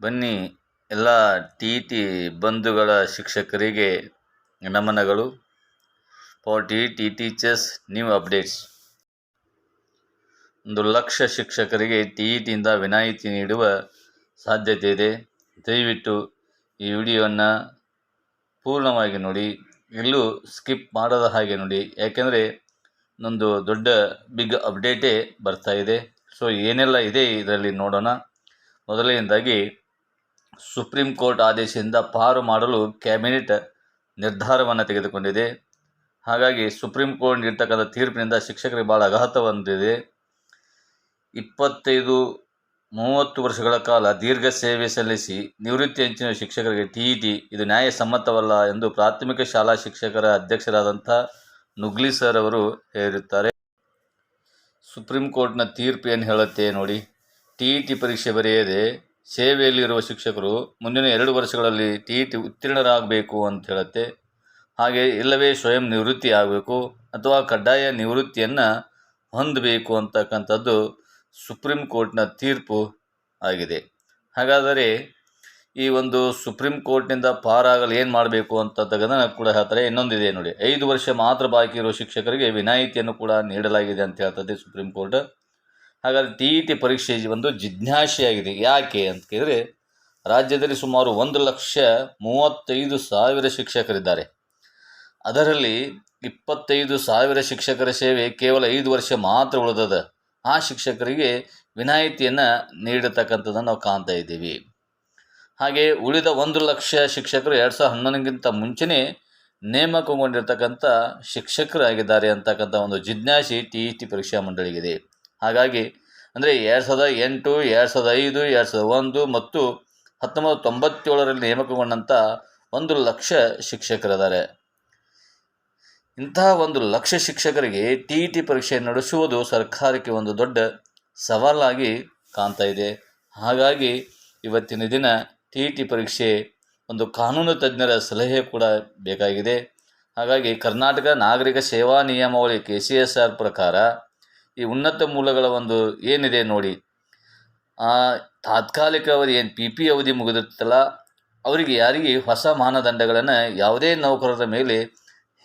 ಬನ್ನಿ, ಎಲ್ಲ T T ಬಂಧುಗಳ ಶಿಕ್ಷಕರಿಗೆ ನಮನಗಳು. For T T teachers, new updates. ಒಂದು ಲಕ್ಷ ಶಿಕ್ಷಕರಿಗೆ ಟಿ ಇ ಟಿಯಿಂದ ವಿನಾಯಿತಿ ನೀಡುವ ಸಾಧ್ಯತೆ ಇದೆ. ದಯವಿಟ್ಟು ಈ ವಿಡಿಯೋವನ್ನು ಪೂರ್ಣವಾಗಿ ನೋಡಿ. ಎಲ್ಲೂ ಸ್ಕಿಪ್ ಮಾಡದ ಹಾಗೆ ನೋಡಿ. ಯಾಕೆಂದರೆ ಒಂದು ದೊಡ್ಡ ಬಿಗ್ ಅಪ್ಡೇಟೇ ಬರ್ತಾ ಇದೆ. ಸೊ ಏನೆಲ್ಲ ಇದೆ ಇದರಲ್ಲಿ ನೋಡೋಣ. ಮೊದಲನೇದಾಗಿ ಸುಪ್ರೀಂ ಕೋರ್ಟ್ ಆದೇಶದಿಂದ ಪಾರು ಮಾಡಲು ಕ್ಯಾಬಿನೆಟ್ ನಿರ್ಧಾರವನ್ನು ತೆಗೆದುಕೊಂಡಿದೆ. ಹಾಗಾಗಿ ಸುಪ್ರೀಂ ಕೋರ್ಟ್ ನೀಡ್ತಕ್ಕಂಥ ತೀರ್ಪಿನಿಂದ ಶಿಕ್ಷಕರಿಗೆ ಭಾಳ ಆಘಾತ ಹೊಂದಿದೆ ಇಪ್ಪತ್ತೈದು, ಮೂವತ್ತು ವರ್ಷಗಳ ಕಾಲ ದೀರ್ಘ ಸೇವೆ ಸಲ್ಲಿಸಿ ನಿವೃತ್ತಿ ಅಂಚಿನ ಶಿಕ್ಷಕರಿಗೆ ಟಿ ಇ ಟಿ ಇದು ನ್ಯಾಯಸಮ್ಮತವಲ್ಲ ಎಂದು ಪ್ರಾಥಮಿಕ ಶಾಲಾ ಶಿಕ್ಷಕರ ಅಧ್ಯಕ್ಷರಾದಂಥ ನುಗ್ಲಿ ಸರ್ ಅವರು ಹೇಳಿರುತ್ತಾರೆ. ಸುಪ್ರೀಂ ಕೋರ್ಟ್ನ ತೀರ್ಪು ಏನು ಹೇಳುತ್ತೆ ನೋಡಿ. ಟಿ ಇ ಟಿ ಪರೀಕ್ಷೆ ಬರೆಯದೆ ಸೇವೆಯಲ್ಲಿರುವ ಶಿಕ್ಷಕರು ಮುಂದಿನ ಎರಡು ವರ್ಷಗಳಲ್ಲಿ ಟಿ ಟಿ ಉತ್ತೀರ್ಣರಾಗಬೇಕು ಅಂತ ಹೇಳುತ್ತೆ. ಹಾಗೆ ಇಲ್ಲವೇ ಸ್ವಯಂ ನಿವೃತ್ತಿ ಆಗಬೇಕು ಅಥವಾ ಕಡ್ಡಾಯ ನಿವೃತ್ತಿಯನ್ನು ಹೊಂದಬೇಕು ಅಂತಕ್ಕಂಥದ್ದು ಸುಪ್ರೀಂ ಕೋರ್ಟ್ನ ತೀರ್ಪು ಆಗಿದೆ. ಹಾಗಾದರೆ ಈ ಒಂದು ಸುಪ್ರೀಂ ಕೋರ್ಟ್ನಿಂದ ಪಾರಾಗಲು ಏನು ಮಾಡಬೇಕು ಅಂತಕ್ಕಂಥದ್ದನ್ನು ಕೂಡ ಹೇಳ್ತಾರೆ. ಇನ್ನೊಂದಿದೆ ನೋಡಿ, ಐದು ವರ್ಷ ಮಾತ್ರ ಬಾಕಿ ಇರುವ ಶಿಕ್ಷಕರಿಗೆ ವಿನಾಯಿತಿಯನ್ನು ಕೂಡ ನೀಡಲಾಗಿದೆ ಅಂತ ಹೇಳ್ತದೆ ಸುಪ್ರೀಂ ಕೋರ್ಟ್. ಹಾಗಾದರೆ ಟಿ ಇ ಟಿ ಪರೀಕ್ಷೆ ಒಂದು ಜಿಜ್ಞಾಸೆಯಾಗಿದೆ. ಯಾಕೆ ಅಂತ ಕೇಳಿದರೆ, ರಾಜ್ಯದಲ್ಲಿ ಸುಮಾರು ಒಂದು ಲಕ್ಷ ಮೂವತ್ತೈದು ಸಾವಿರ ಶಿಕ್ಷಕರಿದ್ದಾರೆ. ಅದರಲ್ಲಿ ಇಪ್ಪತ್ತೈದು ಸಾವಿರ ಶಿಕ್ಷಕರ ಸೇವೆ ಕೇವಲ ಐದು ವರ್ಷ ಮಾತ್ರ ಉಳಿದದ. ಆ ಶಿಕ್ಷಕರಿಗೆ ವಿನಾಯಿತಿಯನ್ನು ನೀಡತಕ್ಕಂಥದ್ದನ್ನು ನಾವು ಕಾಣ್ತಾ ಇದ್ದೀವಿ. ಹಾಗೆ ಉಳಿದ ಒಂದು ಲಕ್ಷ ಶಿಕ್ಷಕರು ಎರಡು ಸಾವಿರದ ಹನ್ನೊಂದಕ್ಕಿಂತ ಮುಂಚೆನೇ ನೇಮಕಗೊಂಡಿರ್ತಕ್ಕಂಥ ಶಿಕ್ಷಕರಾಗಿದ್ದಾರೆ ಅಂತಕ್ಕಂಥ ಒಂದು ಜಿಜ್ಞಾಸೆ ಟಿ ಇ ಟಿ ಪರೀಕ್ಷಾ ಮಂಡಳಿಗಿದೆ. ಹಾಗಾಗಿ ಅಂದರೆ ಎರಡು ಸಾವಿರದ ಎಂಟು, ಎರಡು ಸಾವಿರದ ಐದು, ಎರಡು ಸಾವಿರದ ಒಂದು ಮತ್ತು ಹತ್ತೊಂಬತ್ತು ತೊಂಬತ್ತೇಳರಲ್ಲಿ ನೇಮಕಗೊಂಡಂಥ ಒಂದು ಲಕ್ಷ ಶಿಕ್ಷಕರಿದ್ದಾರೆ. ಇಂತಹ ಒಂದು ಲಕ್ಷ ಶಿಕ್ಷಕರಿಗೆ ಟಿ ಇ ಟಿ ಪರೀಕ್ಷೆ ನಡೆಸುವುದು ಸರ್ಕಾರಕ್ಕೆ ಒಂದು ದೊಡ್ಡ ಸವಾಲಾಗಿ ಕಾಣ್ತಾ ಇದೆ. ಹಾಗಾಗಿ ಇವತ್ತಿನ ದಿನ ಟಿ ಇ ಟಿ ಪರೀಕ್ಷೆ ಒಂದು ಕಾನೂನು ತಜ್ಞರ ಸಲಹೆ ಕೂಡ ಬೇಕಾಗಿದೆ. ಹಾಗಾಗಿ ಕರ್ನಾಟಕ ನಾಗರಿಕ ಸೇವಾ ನಿಯಮಾವಳಿ ಕೆ ಸಿ ಎಸ್ ಆರ್ ಪ್ರಕಾರ ಈ ಉನ್ನತ ಮೂಲಗಳ ಒಂದು ಏನಿದೆ ನೋಡಿ ತಾತ್ಕಾಲಿಕ ಅವಧಿ ಏನು ಪಿ ಪಿ ಅವಧಿ ಮುಗಿದಿರ್ತಲ್ಲ ಅವರಿಗೆ ಯಾರಿಗೆ ಹೊಸ ಮಾನದಂಡಗಳನ್ನು ಯಾವುದೇ ನೌಕರರ ಮೇಲೆ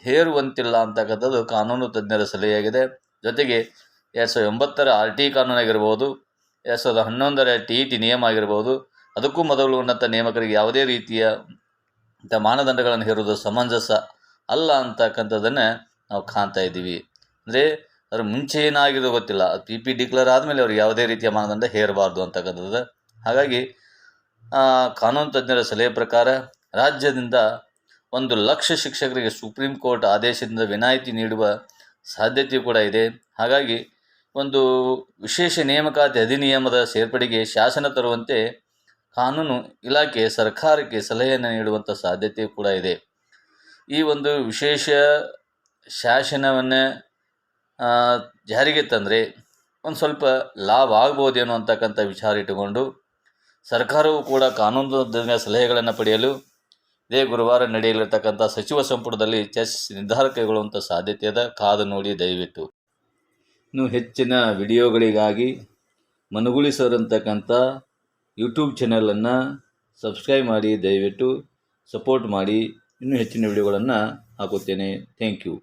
ಹೇರುವಂತಿಲ್ಲ ಅಂತಕ್ಕಂಥದ್ದು ಕಾನೂನು ತಜ್ಞರ ಸಲಹೆಯಾಗಿದೆ. ಜೊತೆಗೆ ಎರಡು ಸಾವಿರದ ಒಂಬತ್ತರ ಆರ್ ಟಿ ಕಾನೂನಾಗಿರ್ಬೋದು, ಎರಡು ಸಾವಿರದ ಹನ್ನೊಂದರ ಟಿ ಇ ಟಿ ನಿಯಮ ಆಗಿರ್ಬೋದು, ಅದಕ್ಕೂ ಮೊದಲು ಉನ್ನತ ನೇಮಕರಿಗೆ ಯಾವುದೇ ರೀತಿಯ ಇಂಥ ಮಾನದಂಡಗಳನ್ನು ಹೇರುವುದು ಸಮಂಜಸ ಅಲ್ಲ ಅಂತಕ್ಕಂಥದ್ದನ್ನು ನಾವು ಕಾಣ್ತಾ ಇದ್ದೀವಿ. ಅಂದರೆ ಅದ್ರ ಮುಂಚೆ ಏನಾಗಿದೆ ಗೊತ್ತಿಲ್ಲ. ಪಿ ಪಿ ಡಿಕ್ಲೇರ್ ಆದಮೇಲೆ ಅವ್ರಿಗೆ ಯಾವುದೇ ರೀತಿಯ ಮಾನದಂಡ ಹೇರಬಾರ್ದು ಅಂತಕ್ಕಂಥದ್ದು ಹಾಗಾಗಿ ಕಾನೂನು ತಜ್ಞರ ಸಲಹೆ ಪ್ರಕಾರ ರಾಜ್ಯದಿಂದ ಒಂದು ಲಕ್ಷ ಶಿಕ್ಷಕರಿಗೆ ಸುಪ್ರೀಂ ಕೋರ್ಟ್ ಆದೇಶದಿಂದ ವಿನಾಯಿತಿ ನೀಡುವ ಸಾಧ್ಯತೆ ಕೂಡ ಇದೆ. ಹಾಗಾಗಿ, ಒಂದು ವಿಶೇಷ ನೇಮಕಾತಿ ಅಧಿನಿಯಮದ ಸೇರ್ಪಡೆಗೆ ಶಾಸನ ತರುವಂತೆ ಕಾನೂನು ಇಲಾಖೆ ಸರ್ಕಾರಕ್ಕೆ ಸಲಹೆಯನ್ನು ನೀಡುವಂಥ ಸಾಧ್ಯತೆ ಕೂಡ ಇದೆ. ಈ ಒಂದು ವಿಶೇಷ ಶಾಸನವನ್ನು ಜಾರಿಗೆ ತಂದರೆ ಒಂದು ಸ್ವಲ್ಪ ಲಾಭ ಆಗ್ಬೋದೇನೋ ಅಂತಕ್ಕಂಥ ವಿಚಾರ ಇಟ್ಟುಕೊಂಡು ಸರ್ಕಾರವು ಕೂಡ ಕಾನೂನು ಸಲಹೆಗಳನ್ನು ಪಡೆಯಲು ಇದೇ ಗುರುವಾರ ನಡೆಯಲಿರ್ತಕ್ಕಂಥ ಸಚಿವ ಸಂಪುಟದಲ್ಲಿ ಚರ್ಚಿಸಿ ನಿರ್ಧಾರ ಕೈಗೊಳ್ಳುವಂಥ ಸಾಧ್ಯತೆ ಅದ. ಕಾದು ನೋಡಿ ದಯವಿಟ್ಟು. ಇನ್ನು ಹೆಚ್ಚಿನ ವಿಡಿಯೋಗಳಿಗಾಗಿ ಮನುಗುಳಿ ಯೂಟ್ಯೂಬ್ ಚಾನಲನ್ನು ಸಬ್ಸ್ಕ್ರೈಬ್ ಮಾಡಿ, ದಯವಿಟ್ಟು ಸಪೋರ್ಟ್ ಮಾಡಿ. ಇನ್ನೂ ಹೆಚ್ಚಿನ ವಿಡಿಯೋಗಳನ್ನು ಹಾಕುತ್ತೇನೆ. Thank you.